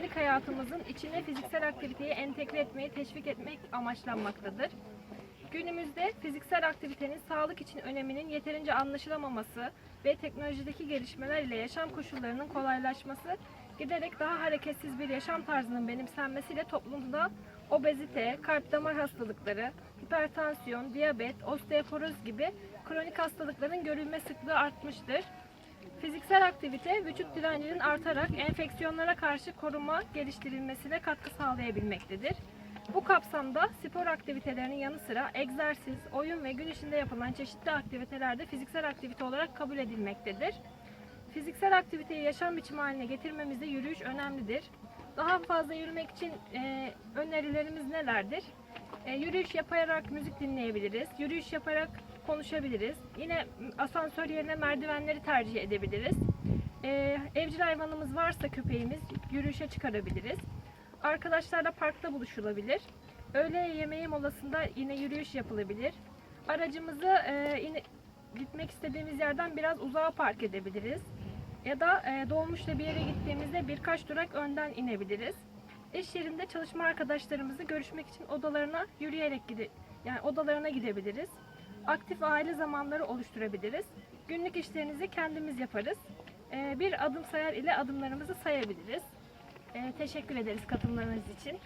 gündelik hayatımızın içine fiziksel aktiviteyi entegre etmeyi teşvik etmek amaçlanmaktadır. Günümüzde fiziksel aktivitenin sağlık için öneminin yeterince anlaşılamaması ve teknolojideki gelişmeler ile yaşam koşullarının kolaylaşması giderek daha hareketsiz bir yaşam tarzının benimsenmesiyle toplumda obezite, kalp damar hastalıkları, hipertansiyon, diyabet, osteoporoz gibi kronik hastalıkların görülme sıklığı artmıştır. Fiziksel aktivite vücut direncinin artarak enfeksiyonlara karşı koruma geliştirilmesine katkı sağlayabilmektedir. Bu kapsamda spor aktivitelerinin yanı sıra egzersiz, oyun ve gün içinde yapılan çeşitli aktiviteler de fiziksel aktivite olarak kabul edilmektedir. Fiziksel aktiviteyi yaşam biçimi haline getirmemizde yürüyüş önemlidir. Daha fazla yürümek için e, önerilerimiz nelerdir? E, yürüyüş yaparak müzik dinleyebiliriz. Yürüyüş yaparak konuşabiliriz. Yine asansör yerine merdivenleri tercih edebiliriz. E, evcil hayvanımız varsa köpeğimiz yürüyüşe çıkarabiliriz. Arkadaşlarla parkta buluşulabilir. Öğle yemeği molasında yine yürüyüş yapılabilir. Aracımızı e, yine gitmek istediğimiz yerden biraz uzağa park edebiliriz. Ya da e, dolmuşla bir yere gittiğimizde birkaç durak önden inebiliriz. İş yerinde çalışma arkadaşlarımızı görüşmek için odalarına yürüyerek gide yani odalarına gidebiliriz. Aktif aile zamanları oluşturabiliriz. Günlük işlerinizi kendimiz yaparız. E, bir adım sayar ile adımlarımızı sayabiliriz. E, teşekkür ederiz katılımlarınız için.